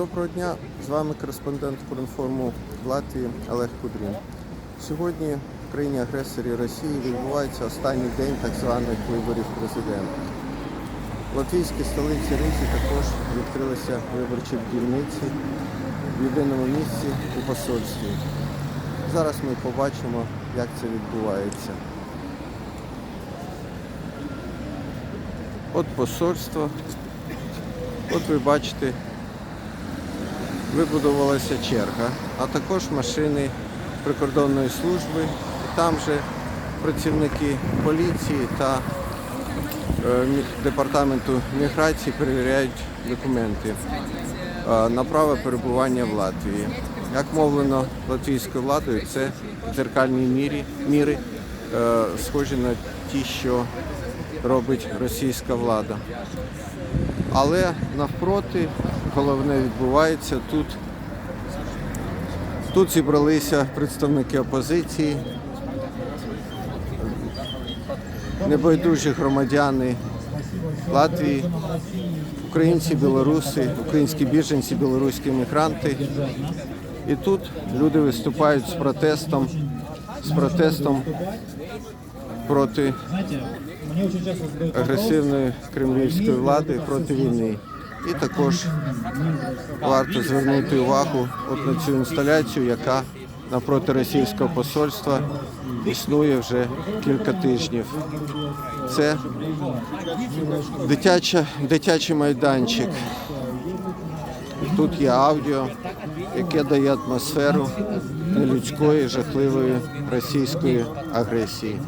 Доброго дня, з вами кореспондент Форинформу в Латвії Олег Кудрін. Сьогодні в країні-агресорі Росії відбувається останній день так званих виборів президента. В латвійській столиці Ризі також відкрилися виборчі дільниці в єдиному місці у посольстві. Зараз ми побачимо, як це відбувається. От посольство. От ви бачите, вибудувалася черга, а також машини прикордонної служби. Там же працівники поліції та е, департаменту міграції перевіряють документи е, на право перебування в Латвії. Як мовлено латвійською владою, це дзеркальні мірі, міри, е, схожі на ті, що робить російська влада. Але навпроти головне відбувається тут. Тут зібралися представники опозиції, небайдужі громадяни Латвії, українці, білоруси, українські біженці, білоруські мігранти. І тут люди виступають з протестом, з протестом проти агресивної кремлівської влади проти війни. І також варто звернути увагу от на цю інсталяцію, яка напроти російського посольства існує вже кілька тижнів. Це дитяча, дитячий майданчик. Тут є аудіо, яке дає атмосферу нелюдської, жахливої російської агресії.